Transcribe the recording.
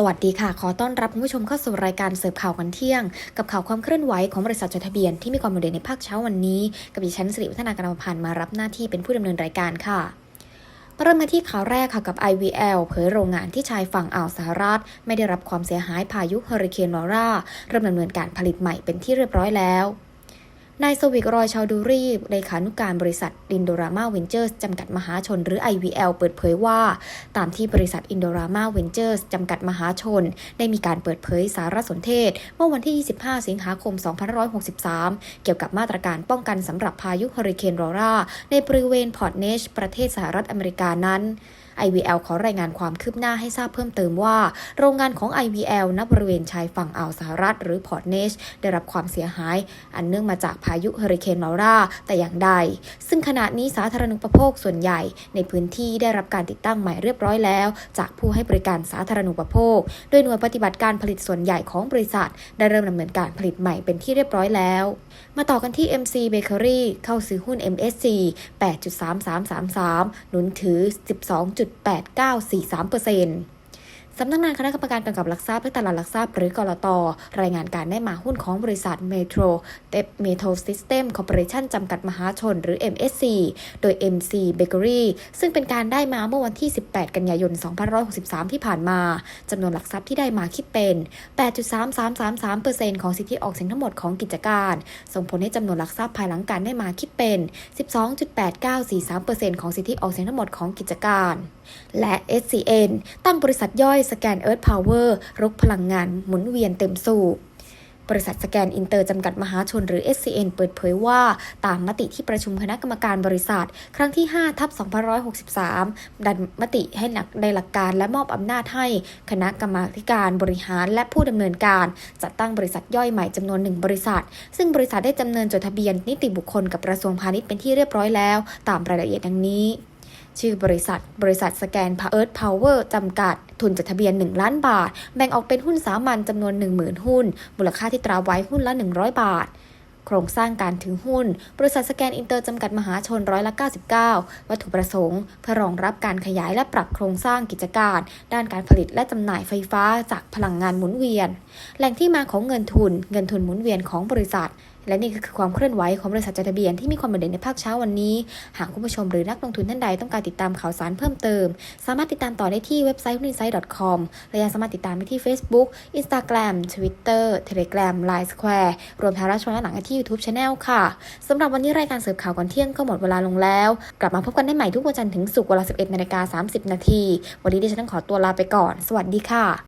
สวัสดีค่ะ ขอต้อนรับคุณผู้ชมเข้าสู่รายการเสิร์ฟข่าวกันเที่ยง กับข่าวความเคลื่อนไหวของบริษัทจดทะเบียนที่มีความโดดเด่นในภาคเช้าวันนี้ กับดิฉันสิริวัฒนาการพันธ์มารับหน้าที่เป็นผู้ดำเนินรายการค่ะเริ่มมาที่ข่าวแรกค่ะกับ IVL เผยโรงงานที่ชายฝั่งอ่าวสหรัฐ ไม่ได้รับความเสียหายพายุเฮอริเคนลอร่าเริ่มดำเนินการผลิตใหม่เป็นที่เรียบร้อยแล้ว นายสวิกรอยชาวดูรีเลขานุการบริษัทอินโดรามาเวนเจอร์สจำกัดมหาชนหรือ IVL เปิดเผยว่า ตามที่บริษัทอินโดรามาเวนเจอร์สจำกัดมหาชน ได้มีการเปิดเผยสารสนเทศ เมื่อวันที่ 25 สิงหาคม 2563 เกี่ยวกับมาตรการป้องกันสำหรับพายุเฮอริเคนลอร่าในบริเวณพอร์ตเนช ประเทศสหรัฐอเมริกานั้น IVL ขอรายงานความคืบหน้าให้ทราบเพิ่มเติมว่า โรงงานของ IVL ณบริเวณชายฝั่งอ่าวสหรัฐ หรือพอร์ตเนชได้รับความเสียหาย อันเนื่องมาจากพายุเฮอริเคนมาร่าแต่อย่างใด ซึ่งขณะนี้สาธารณูปโภคส่วนใหญ่ ในพื้นที่ได้รับการติดตั้งใหม่เรียบร้อยแล้ว จากผู้ให้บริการสาธารณูปโภค โดยหน่วยปฏิบัติการผลิตส่วนใหญ่ของบริษัท ได้เริ่มดำเนินการผลิตใหม่เป็นที่เรียบร้อยแล้ว มาต่อกันที่ MC Bakery เข้าซื้อหุ้น MSC 8.3333 หนุนถือ12.8943% สำนักงานคณะกรรมการกำกับหลักทรัพย์และตลาดหลักทรัพย์หรือกรตรายงานการได้มาหุ้นของบริษัทเมโทรเตปเมโทรซิสเต็มคอร์ปอเรชั่นจำกัดมหาชนหรือ MSC โดย MC Bakery ซึ่งเป็นการได้มาเมื่อวันที่ 18 กันยายน 2563 ที่ผ่านมาจำนวนหลักทรัพย์ที่ได้มาคิดเป็น 8.3333%ของสิทธิออกเสียงทั้งหมดของกิจการ ส่งผลให้จำนวนหลักทรัพย์ภายหลังการได้มาคิดเป็น 12.8943%ของสิทธิออกเสียงทั้งหมดของกิจการ และ SCN ตั้งบริษัทย่อยสแกนเอิร์ธพาวเวอร์รุกพลังงานหมุนเวียนเต็มสูบบริษัทสแกนอินเตอร์จำกัดมหาชนหรือ SCN เปิดเผยว่าตามมติที่ประชุมคณะกรรมการบริษัท ครั้งที่ 5 ทับ2563 ดันมติให้หลักในหลักการและมอบอำนาจให้คณะกรรมาการบริหารและผู้ดำเนินการ จัดตั้งบริษัทย่อยใหม่จำนวนหนึ่งบริษัท ซึ่งบริษัทได้ดำเนินจดทะเบียนนิติบุคคลกับกระทรวงพาณิชย์เป็นที่เรียบร้อยแล้ว ตามรายละเอียดดังนี้ ชื่อบริษัท บริษัทสแกนพาเอิร์ธพาวเวอร์จำกัด ทุนจดทะเบียน 1 ล้านบาท แบ่งออกเป็นหุ้นสามัญจำนวน 10,000 หุ้น มูลค่าที่ตราไว้หุ้นละ 100 บาท โครงสร้างการถือหุ้น บริษัทสแกนอินเตอร์จำกัดมหาชนร้อยละ 99 วัตถุประสงค์ เพื่อรองรับการขยายและปรับโครงสร้างกิจการ ด้านการผลิตและจำหน่ายไฟฟ้าจากพลังงานหมุนเวียน แหล่งที่มาของเงินทุน เงินทุนหมุนเวียนของบริษัท และนี่ก็คือความเคลื่อนไหวของบริษัทจดทะเบียนที่มีความเด่นในภาคเช้าวันนี้ หากคุณผู้ชมหรือนักลงทุนท่านใดต้องการติดตามข่าวสารเพิ่มเติม สามารถติดตามต่อได้ที่เว็บไซต์ h u n i n s i g h t c o m และยังสามารถติดตามได้ที่ Facebook Instagram Twitter Telegram Line Square รวมทั้งรับชมย้อนหลังที่ YouTube Channel ค่ะสำหรับวันนี้รายการเสิร์ฟข่าวก่อนเที่ยงก็หมดเวลาลงแล้ว กลับมาพบกันได้ใหม่ทุกวันจันทร์ถึงศุกร์เวลา 11นาฬิกา30 นาที วันนี้ดิฉันต้องขอตัวลาไปก่อน สวัสดีค่ะ